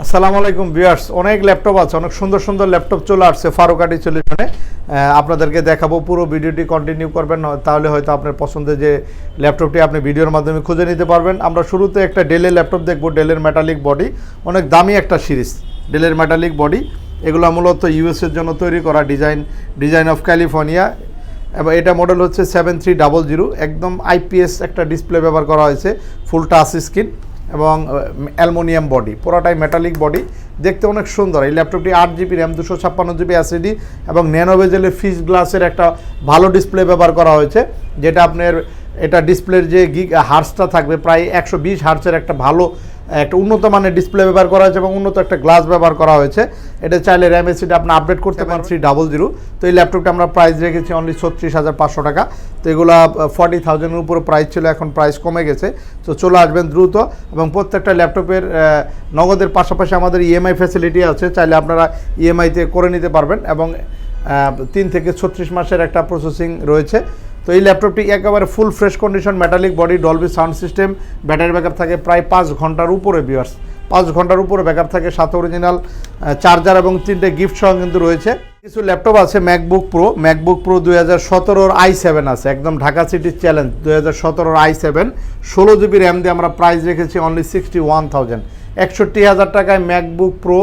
আসসালামু আলাইকুম ভিউয়ার্স, অনেক ল্যাপটপ আছে, অনেক সুন্দর সুন্দর ল্যাপটপ চলে আসছে ফারুকাটি সলিউশনে আপনাদেরকে দেখাবো পুরো ভিডিওটি কন্টিনিউ করবেন তাহলে হয়তো আপনার পছন্দের যে ল্যাপটপটি আপনি ভিডিওর মাধ্যমে খুঁজে নিতে পারবেন। আমরা শুরুতে একটা ডেলের ল্যাপটপ দেখব ডেলের মেটালিক বডি অনেক দামি একটা সিরিজ ডেলের মেটালিক বডি এগুলো মূলত ইউএসের জন্য তৈরি করা ডিজাইন ডিজাইন অফ ক্যালিফোর্নিয়া এবং এটা মডেল হচ্ছে সেভেন থ্রি ডাবল জিরো একদম আইপিএস একটা ডিসপ্লে ব্যবহার করা হয়েছে ফুল টাচ স্ক্রিন এবং অ্যালমোনিয়াম বডি, পুরোটাই মেটালিক বডি দেখতে অনেক সুন্দর। এই ল্যাপটপটি আট জিবি র্যাম দুশো ছাপ্পান্ন জিবি অ্যাসিডি এবং ন্যানোভেজেলের ফিস গ্লাসের একটা ভালো ডিসপ্লে ব্যবহার করা হয়েছে, যেটা আপনার, এটা ডিসপ্লের যে গিগ হার্সটা থাকবে, প্রায় একশো বিশ হার্সের একটা ভালো একটা উন্নত মানের ডিসপ্লে ব্যবহার করা হয়েছে এবং উন্নত একটা গ্লাস ব্যবহার করা হয়েছে। এটা চাইলে র্যাম এসিটা আপনি আপডেট করতে পারেন থ্রি ডাবল জিরো তো এই ল্যাপটপটা আমরা প্রাইস রেখেছি অনলি ছত্রিশ হাজার পাঁচশো টাকা। তো এগুলো ফর্টি থাউজেন্ডের উপরে প্রাইস ছিল এখন প্রাইস কমে গেছে। তো চলে আসবেন দ্রুত এবং প্রত্যেকটা ল্যাপটপের নগদের পাশাপাশি আমাদের ইএমআই ফ্যাসিলিটি আছে চাইলে আপনারা ইএমআইতে করে নিতে পারবেন এবং তিন থেকে ছত্রিশ মাসের একটা প্রসেসিং রয়েছে। তো এই ল্যাপটপটি একেবারে full fresh condition metallic body Dolby sound system battery backup থাকে প্রায় পাঁচ ঘণ্টার উপরে বিয়ার্স পাঁচ ঘণ্টার উপরে ব্যাকআপ থাকে, সাথে অরিজিনাল চার্জার এবং তিনটে গিফট সহ কিন্তু রয়েছে। কিছু ল্যাপটপ আছে ম্যাকবুক প্রো ম্যাকবুক প্রো দুই হাজার সতেরোর আই সেভেন আছে, একদম ঢাকা সিটির চ্যালেঞ্জ দুই হাজার সতেরোর আই সেভেন ষোলো জিবি র্যাম দিয়ে আমরা প্রাইস রেখেছি অনলি সিক্সটি ওয়ান থাউজেন্ড একষট্টি হাজার টাকায় ম্যাকবুক প্রো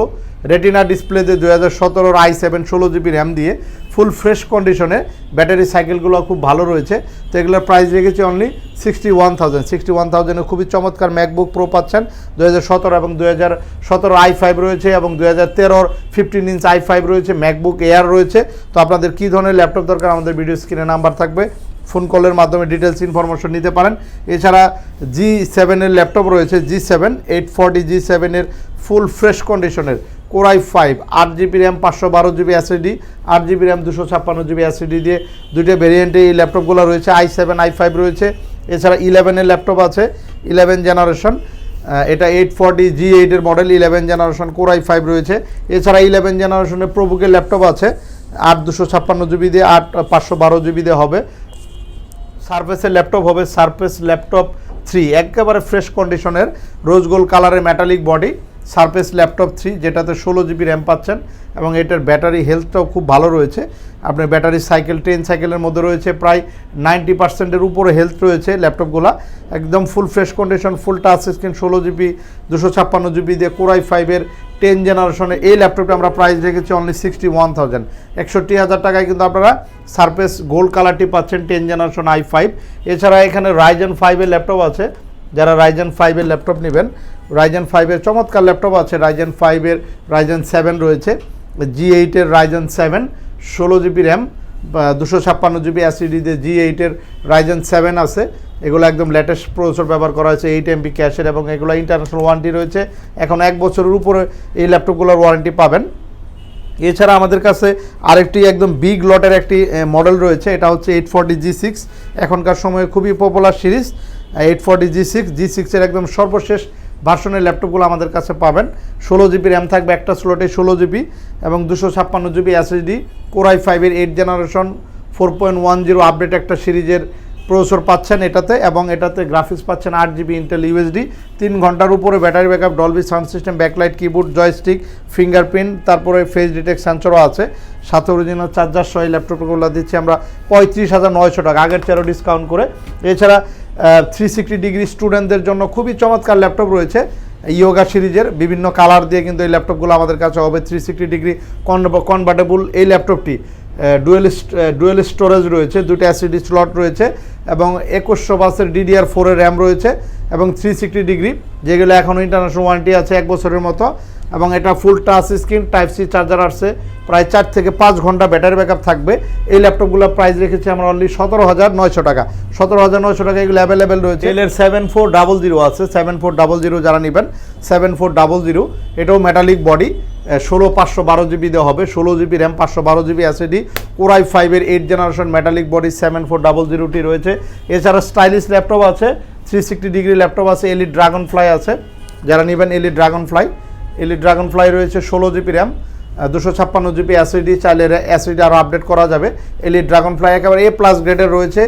রেটিনা ডিসপ্লে দিয়ে দুই হাজার সতেরোর আই সেভেন ষোলো জিবি র্যাম দিয়ে। ফুল ফ্রেশ কন্ডিশনে ব্যাটারি সাইকেলগুলো খুব ভালো রয়েছে। তো এগুলোর প্রাইস রেখেছি only sixty one thousand sixty one থাউজেন্ডে খুবই চমৎকার ম্যাকবুক প্রো পাচ্ছেন। দু হাজার সতেরো এবং দু হাজার সতেরো আই ফাইভ রয়েছে এবং দু হাজার তেরোর ফিফটিন ইঞ্চ আই ফাইভ রয়েছে ম্যাকবুক এয়ার রয়েছে। তো আপনাদের কী ধরনের ল্যাপটপ দরকার আমাদের ভিডিও স্ক্রিনে নাম্বার থাকবে। ফোন কলের মাধ্যমে ডিটেলস ইনফরমেশন নিতে পারেন। এছাড়া জি সেভেনের ল্যাপটপ রয়েছে G seven eight forty G সেভেনের ফুল ফ্রেশ কন্ডিশনের কোরাই ফাইভ, আট জিবি র্যাম, পাঁচশো বারো জিবি অ্যাসিডি আট জিবি র্যাম, দুশো ছাপ্পান্ন জিবি অ্যাসিডি দিয়ে দুটো ভেরিয়েন্টে এই ল্যাপটপগুলো রয়েছে। আই সেভেন আই ফাইভ রয়েছে। এছাড়া ইলেভেনের ল্যাপটপ আছে ইলেভেন জেনারেশন এটা এইট ফর্টি জি এইটের model eleven generation core i five রয়েছে। এছাড়া ইলেভেন জেনারেশনের প্রবুকের ল্যাপটপ আছে, আট, দুশো ছাপ্পান্ন জিবি দিয়ে আট, পাঁচশো বারো জিবি দিয়ে হবে। সার্ফেসের ল্যাপটপ হবে সার্ফেস ল্যাপটপ থ্রি একেবারে ফ্রেশ কন্ডিশনের রোজ গোল্ড কালারের metallic body surface laptop three, যেটাতে ষোলো জিবি র্যাম পাচ্ছেন এবং এটার ব্যাটারি হেলথটাও খুব ভালো রয়েছে। আপনার ব্যাটারি সাইকেল টেন সাইকেলের মধ্যে রয়েছে, প্রায় নাইনটি পার্সেন্টের উপরে হেলথ রয়েছে ল্যাপটপগুলো। একদম full fresh condition full touch screen ষোলো জিবি, দুশো ছাপ্পান্ন জিবি দিয়ে কোরাই ফাইভের টেন জেনারেশনে এই ল্যাপটপটা আমরা প্রাইস রেখেছি অনলি সিক্সটি ওয়ান থাউজেন্ড একষট্টি হাজার টাকায় কিন্তু আপনারা সারফেস গোল্ড কালারটি পাচ্ছেন টেন জেনারেশন আই ফাইভ এছাড়া এখানে রাইজেন ফাইভের ল্যাপটপ আছে, যারা রাইজেন ফাইভের ল্যাপটপ নেবেন রাইজেন ফাইভের চমৎকার ল্যাপটপ আছে রাইজেন ফাইভের রাইজেন সেভেন রয়েছে জি এইটের রাইজেন সেভেন ষোলো জিবি র্যাম দুশো ছাপ্পান্ন জিবি অ্যাসিডিতে জি এইটের রাইজেন সেভেন আছে। এগুলো একদম লেটেস্ট প্রসেসর ব্যবহার করা হয়েছে এইট এমবি ক্যাশের এবং এগুলো ইন্টারন্যাশনাল ওয়ারেন্টি রয়েছে। এখন এক বছরের উপরে এই ল্যাপটপগুলোর ওয়ারেন্টি পাবেন। এছাড়া আমাদের কাছে আরেকটি একদম বিগ লটের একটি মডেল রয়েছে, এটা হচ্ছে এইট ফর্টি জি সিক্স এখনকার সময়ে খুবই popular series eight forty G six G সিক্সের একদম সর্বশেষ ভার্সনের ল্যাপটপগুলো আমাদের কাছে পাবেন। ষোলো জিবি র্যাম থাকবে একটা স্লটে ষোলো জিবি এবং দুশো ছাপ্পান্ন জিবি এসএসডি, কোরাই ফাইভের eight generation four point one zero update একটা সিরিজের প্রসেসর পাচ্ছেন এটাতে এবং এটাতে গ্রাফিক্স পাচ্ছেন আট জিবি ইন্টেল ইউএসডি তিন ঘণ্টার উপরে battery backup Dolby sound system backlight keyboard joystick fingerprint তারপরে ফেস ডিটেক্ট সেন্সরও আছে। সাথে অরিজিনাল চার্জার সহ এই ল্যাপটপগুলো দিচ্ছি আমরা পঁয়ত্রিশ হাজার নয়শো টাকা। আগের চেয়ারও ডিসকাউন্ট করে। এছাড়া থ্রি সিক্সটি ডিগ্রি স্টুডেন্টদের জন্য খুবই চমৎকার ল্যাপটপ রয়েছে। ইয়োগা সিরিজের বিভিন্ন কালার দিয়ে কিন্তু এই ল্যাপটপগুলো আমাদের কাছে হবে। থ্রি সিক্সটি ডিগ্রি কনভার্টেবল এই ল্যাপটপটি ডুয়েল ডুয়েল স্টোরেজ রয়েছে। দুটো অ্যাসিডি স্লট রয়েছে। এবং একুশশো বাসের ডিডিআর ফোরের র্যাম রয়েছে এবং থ্রি সিক্সটি ডিগ্রি যেগুলো এখনও ইন্টারন্যাশনাল ওয়ারেন্টি আছে এক বছরের মতো। এবং এটা full touch screen type C charger আসছে, প্রায় চার থেকে পাঁচ ঘণ্টা ব্যাটারি ব্যাকআপ থাকবে। এই ল্যাপটপগুলোর প্রাইস রেখেছি আমরা অনলি সতেরো হাজার নয়শো টাকা। সতেরো হাজার নয়শো টাকা এগুলো অ্যাভেলেবেল রয়েছে। এলের সেভেন ফোর ডাবল জিরো আছে সেভেন ফোর ডাবল জিরো যারা নেবেন সেভেন ফোর ডাবল জিরো এটাও মেটালিক বডি ষোলো পাঁচশো বারো জিবি দিয়ে হবে। ষোলো জিবি র্যাম, পাঁচশো বারো জিবি অ্যাসিডি কোরাই ফাইভের eight generation metallic body seven four double জিরোটি রয়েছে। এছাড়া স্টাইলিশ ল্যাপটপ আছে থ্রি সিক্সটি ডিগ্রি ল্যাপটপ আছে এলি ড্রাগন ফ্লাই আছে। যারা নেবেন Elite Dragonfly Elite Dragonfly রয়েছে, ষোলো জিবি র্যাম দুশো ছাপ্পান্ন জিবি অ্যাসিডি চাইলে অ্যাসিডি আরও আপডেট করা যাবে। এলি ড্রাগন ফ্লাই একেবারে এ প্লাস গ্রেডের রয়েছে।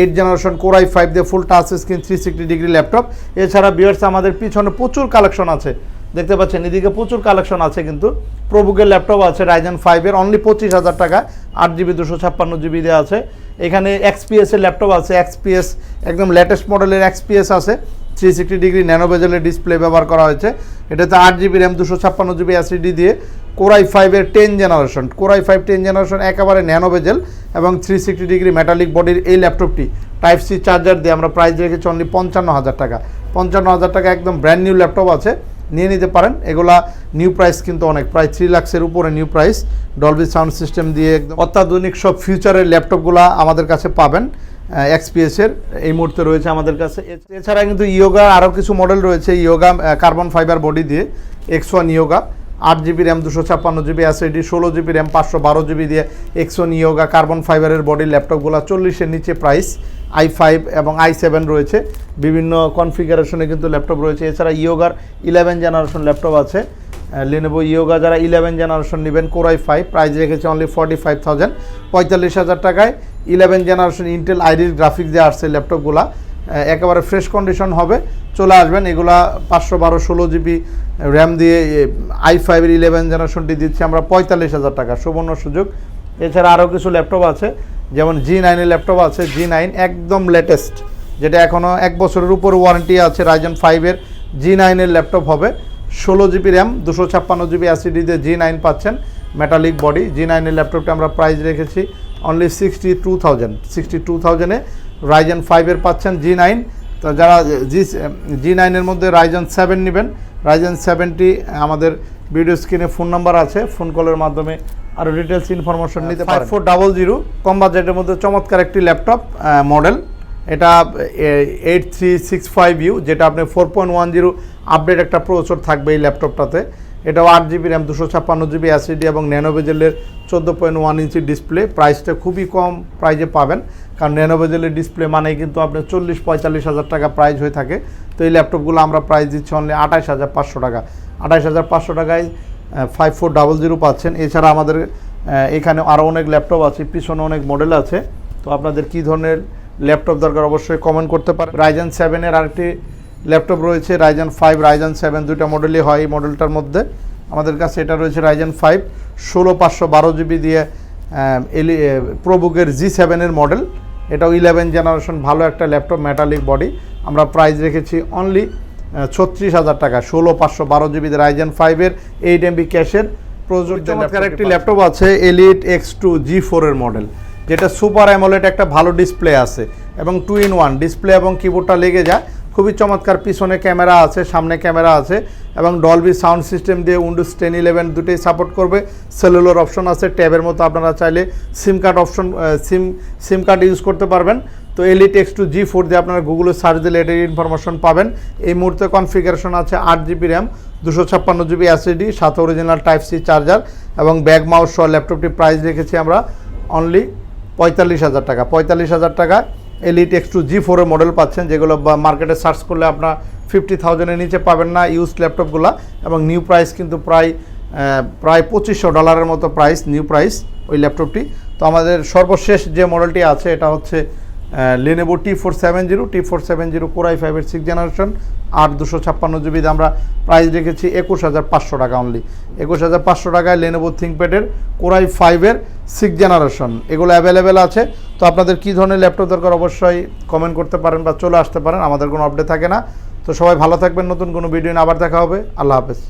এইট জেনারেশন কোরাই ফাইভ দিয়ে full touch screen three sixty degree laptop এছাড়া বিয়ার্স আমাদের পিছনে প্রচুর কালেকশন আছে। দেখতে পাচ্ছেন, এদিকে প্রচুর কালেকশন আছে কিন্তু। প্রবুকের ল্যাপটপ আছে রাইজেন ফাইভের অনলি পঁচিশ হাজার টাকা আট জিবি দুশো ছাপ্পান্ন জিবি দেওয়া আছে। এখানে এক্সপিএস এর ল্যাপটপ আছে এক্সপিএস একদম লেটেস্ট মডেলের এক্সপিএস আছে। থ্রি সিক্সটি ডিগ্রি ন্যানো বেজেলের ডিসপ্লে ব্যবহার করা হয়েছে। এটাতে আট জিবি র্যাম দুশো ছাপ্পান্ন জিবি এসিডি দিয়ে কোরাই ফাইভের ten generation core i five ten generation একেবারে ন্যানো বেজেল এবং থ্রি সিক্সটি ডিগ্রি মেটালিক বডির এই ল্যাপটপটি টাইপ সি চার্জার দিয়ে আমরা প্রাইস রেখেছি অনলি পঞ্চান্ন হাজার টাকা। পঞ্চান্ন হাজার টাকা একদম ব্র্যান্ড নিউ ল্যাপটপ আছে। নিয়ে নিতে পারেন। এগুলা নিউ প্রাইস কিন্তু অনেক। প্রায় থ্রি লাক্সের উপরে new price Dolby sound system দিয়ে একদম অত্যাধুনিক সব ফিউচারের ল্যাপটপগুলো আমাদের কাছে পাবেন এক্সপিএসের এই মুহূর্তে রয়েছে আমাদের কাছে। এছ- এছাড়া কিন্তু ইয়োগা আরও কিছু মডেল রয়েছে। ইয়োগা কার্বন ফাইবার বডি দিয়ে এক্স ওয়ান ইয়োগা আট জিবি র্যাম, দুশো ছাপ্পান্ন জিবি এসএডি ষোলো জিবি র্যাম, পাঁচশো বারো জিবি দিয়ে এক্সো নিয়োগা কার্বন ফাইবারের বডির ল্যাপটপগুলো চল্লিশের নিচে প্রাইস আই ফাইভ এবং আই সেভেন রয়েছে। বিভিন্ন কনফিগারেশনে কিন্তু ল্যাপটপ রয়েছে। এছাড়া ইয়োগার ইলেভেন জেনারেশন ল্যাপটপ আছে। লেনোভো ইয়োগা যারা ইলেভেন জেনারেশন নেবেন কোরাই ফাইভ প্রাইস রেখেছে অনলি ফর্টি ফাইভ থাউজেন্ড পঁয়তাল্লিশ হাজার টাকায় eleven generation Intel Iris graphics দিয়ে আসছে ল্যাপটপগুলা একেবারে ফ্রেশ কন্ডিশন হবে। চলে আসবেন, এগুলা পাঁচশো বারো ষোলো জিবি র্যাম দিয়ে আই ফাইভের ইলেভেন জেনারেশনটি দিচ্ছি আমরা পঁয়তাল্লিশ হাজার টাকা, সুবর্ণ সুযোগ। এছাড়া আরও কিছু ল্যাপটপ আছে, যেমন জি নাইনের ল্যাপটপ আছে জি নাইন একদম লেটেস্ট যেটা এখনও এক বছরের উপর ওয়ারেন্টি আছে রাইজন ফাইভের জি নাইনের ল্যাপটপ হবে। ষোলো জিবি র্যাম দুশো ছাপ্পান্ন জিবি অ্যাসিডি দিয়ে জি নাইন পাচ্ছেন মেটালিক বডি জি নাইনের ল্যাপটপটা আমরা প্রাইস রেখেছি only sixty two thousand sixty two থাউজেন্ডে Ryzen ফাইভের পাচ্ছেন জি নাইন তো যারা জি জি নাইনের মধ্যে রাইজেন সেভেন নেবেন রাইজেন সেভেনটি আমাদের ভিডিও স্ক্রিনে ফোন নাম্বার আছে ফোন কলের মাধ্যমে আরও ডিটেলস ইনফরমেশন নিতে পারেন। ফোর ডাবল জিরো কম বাজেটের মধ্যে চমৎকার একটি ল্যাপটপ মডেল এটা eight three six five U যেটা আপনি four point one zero update একটা প্রসেসর থাকবে এই ল্যাপটপটাতে এটাও আট জিবি র্যাম, দুশো ছাপ্পান্ন জিবি অ্যাসিডি এবং ন্যানোভেজেলের চোদ্দ পয়েন্ট ওয়ান ইঞ্চি ডিসপ্লে প্রাইসটা খুবই কম প্রাইজে পাবেন। কারণ ন্যানোভেজেলের ডিসপ্লে মানেই কিন্তু আপনার চল্লিশ পঁয়তাল্লিশ হাজার টাকা প্রাইস হয়ে থাকে। তো এই ল্যাপটপগুলো আমরা প্রাইস দিচ্ছি অনলি আঠাশ হাজার পাঁচশো টাকা। আঠাশ হাজার পাঁচশো টাকায় ফাইভ ফোর ডাবল জিরো পাচ্ছেন। এছাড়া আমাদের এখানে আরও অনেক ল্যাপটপ আছে, পিছনে অনেক মডেল আছে। তো আপনাদের কী ধরনের ল্যাপটপ দরকার অবশ্যই কমেন্ট করতে পারেন। রাইজেন সেভেনের আরেকটি ল্যাপটপ রয়েছে রাইজেন ফাইভ রাইজেন সেভেন দুইটা মডেলই হয় এই মডেলটার মধ্যে। আমাদের কাছে এটা রয়েছে রাইজেন ফাইভ ষোলো পাঁচশো বারো জিবি দিয়ে এলি প্রোবুকের জি সেভেনের মডেল এটাও ইলেভেন জেনারেশন ভালো একটা ল্যাপটপ মেটালিক বডি আমরা প্রাইস রেখেছি অনলি ছত্রিশ হাজার টাকা ষোলো পাঁচশো বারো জিবি রাইজেন ফাইভের এইট এমবি ক্যাশের প্রযোজ্য চমৎকার একটি ল্যাপটপ আছে এলিট এক্স টু জি ফোরের মডেল যেটা সুপার অ্যামোলেট একটা ভালো ডিসপ্লে আছে এবং টু ইন ওয়ান ডিসপ্লে এবং কিবোর্ডটা লেগে যায়। খুবই চমৎকার, পিছনে ক্যামেরা আছে, সামনে ক্যামেরা আছে এবং ডলবি সাউন্ড সিস্টেম দিয়ে উইন্ডোজ টেন ইলেভেন দুটোই সাপোর্ট করবে। সেলুলার অপশন আছে ট্যাবের মতো আপনারা চাইলে SIM card option SIM SIM card use করতে পারবেন। তো Elite X two G four দিয়ে আপনারা গুগলে সার্চ দিলে এটার ইনফরমেশন পাবেন। এই মুহূর্তে কনফিগারেশন আছে আট জিবি র্যাম দুশো ছাপ্পান্ন জিবি অ্যাসিডি সাথে অরিজিনাল টাইপ সি চার্জার এবং ব্যাগ মাউস সহ ল্যাপটপটি প্রাইস রেখেছি আমরা অনলি পঁয়তাল্লিশ হাজার টাকা। পঁয়তাল্লিশ হাজার টাকা এলিট এক্স টু জি ফোরের মডেল পাচ্ছেন, যেগুলো মার্কেটে সার্চ করলে আপনার ফিফটি থাউজেন্ডের নিচে পাবেন না ইউজ ল্যাপটপগুলো এবং নিউ প্রাইস কিন্তু প্রায় প্রায় পঁচিশশো ডলারের মতো প্রাইস নিউ প্রাইস ওই ল্যাপটপটি তো আমাদের সর্বশেষ যে মডেলটি আছে, এটা হচ্ছে Lenovo T four seven zero T four seven zero core I ফাইভের সিক্স জেনারেশন আট দুশো ছাপ্পান্ন জিবি আমরা প্রাইস রেখেছি একুশ হাজার পাঁচশো টাকা অনলি একুশ হাজার পাঁচশো টাকায় লেনেভো থিঙ্কপ্যাডের কোরাই ফাইভের সিক্স জেনারেশন এগুলো অ্যাভেলেবেল আছে। তো আপনাদের কী ধরনের ল্যাপটপ দরকার অবশ্যই কমেন্ট করতে পারেন বা চলে আসতে পারেন। আমাদের কোনো আপডেট থাকে না। তো সবাই ভালো থাকবেন। নতুন কোনো ভিডিও নিয়ে আবার দেখা হবে। আল্লাহ হাফেজ।